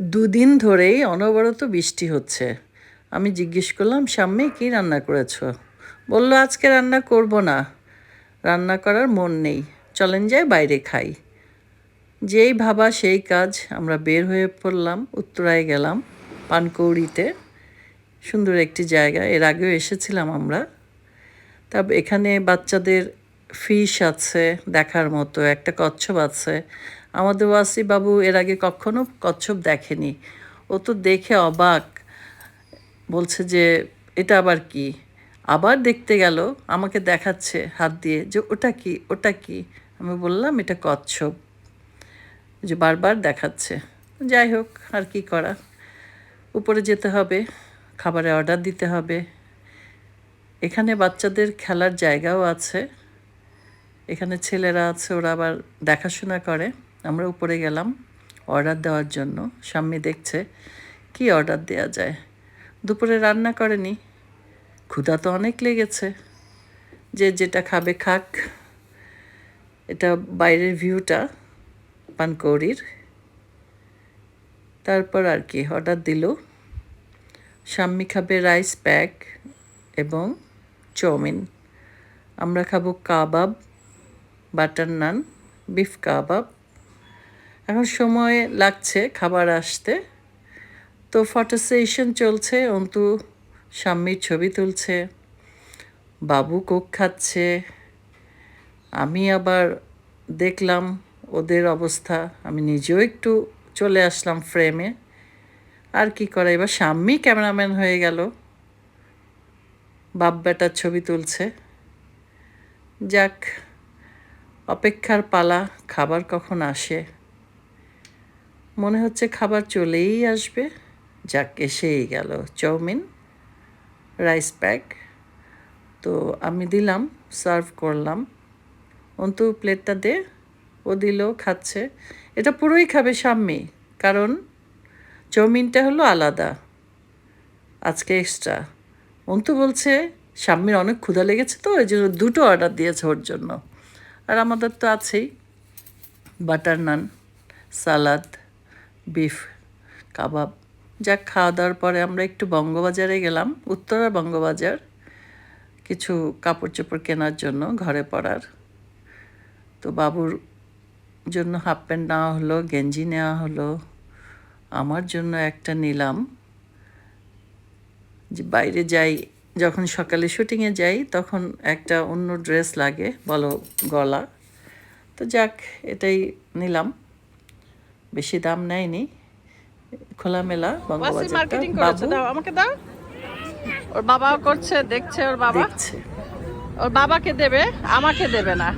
দুদিন ধরেই অনবরত বৃষ্টি হচ্ছে। আমি জিজ্ঞেস করলাম সামনে কি রান্না করেছ? বলল, আজকে রান্না করব না। রান্না করার মন নেই। চলেন যাই, বাইরে খাই। যেই ভাবা সেই কাজ আমরা বের হয়ে পড়লাম, উত্তরায় গেলাম পানকৌড়িতে। সুন্দর একটি জায়গা, এর আগেও এসেছিলাম আমরা। তা এখানে বাচ্চাদের ফিশ আছে, দেখার মতো, একটা কচ্ছপ আছে। আমাদের ওয়াসি বাবু, এর আগে কখনো কচ্ছপ দেখেনি। ও তো দেখে অবাক। বলছে যে, এটা আবার কি? আবার দেখতে গেল, আমাকে দেখাচ্ছে হাত দিয়ে যে, ওটা কি? ওটা কি? আমি বললাম, এটা কচ্ছপ। যে, বারবার দেখাচ্ছে। যাই হোক, আর কি করা? উপরে যেতে হবে, খাবারে অর্ডার দিতে হবে। এখানে বাচ্চাদের খেলার জায়গাও আছে। এখানে ছেলেরা আছে, ওরা আবার দেখাশোনা করে। আমরা উপরে গেলাম অর্ডার দেওয়ার জন্য। সাম্মি দেখছে, কি অর্ডার দেওয়া যায়? দুপুরে রান্না করেনি। ক্ষুধা তো অনেক লেগেছে। যে যেটা খাবে খাক। এটা বাইরের ভিউটা পানকৌড়ির। তারপর আর কি অর্ডার দিল। সাম্মি খাবে রাইস প্যাক এবং চাউমিন। আমরা খাব কাবাব বাটার নান বিফ কাবাব এখন সময় লাগছে খাবার আসতে। তো ফটো সেশন চলছে, অন্তু সাম্মির ছবি তুলছে, বাবু কোক খাচ্ছে। আমি আবার দেখলাম ওদের অবস্থা, আমি নিজেও একটু চলে আসলাম ফ্রেমে আর কি করে, এবার সাম্মি ক্যামেরাম্যান হয়ে গেল। বাপ বেটার ছবি তুলছে। যাক, অপেক্ষার পালা, খাবার কখন আসে? মনে হচ্ছে খাবার চলেই আসবে। যাক, এসেই গেল। Chowmein, rice pack. তো আমি দিলাম, সার্ভ করলাম। অন্তু, প্লেটটা দে। ও দিল, খাচ্ছে। এটা পুরোই খাবে সাম্মি কারণ চাউমিনটা হলো আলাদা। আজকে এক্সট্রা অন্তু বলছে সাম্মির অনেক ক্ষুধা লেগেছে তো ওই জন্য দুটো অর্ডার দিয়েছে ওর জন্য। আর আমাদের তো আছেই। Butter naan, salad. বিফ, কাবাব। যাক খাওয়া দাওয়ার পরে আমরা একটু বঙ্গবাজারে গেলাম, উত্তরা বঙ্গবাজার। কিছু কাপড় চোপড় কেনার জন্য ঘরে পরার। তো বাবুর জন্য হাফ প্যান্ট নেওয়া হলো, গেঞ্জি নেওয়া হলো। আমার জন্য একটা নিলাম। যে বাইরে যাই, যখন সকালে শুটিংয়ে যাই, তখন একটা অন্য ড্রেস লাগে, বলো গলা। তো যাক, এটাই নিলাম। বেশি দাম নেয়নি। খোলামেলা বঙ্গবাজারটা করেছে দাও আমাকে দাও। ওর বাবাও করছে দেখছে ওর বাবা। দেখছে। ওর বাবাকে দেবে আমাকে দেবে না।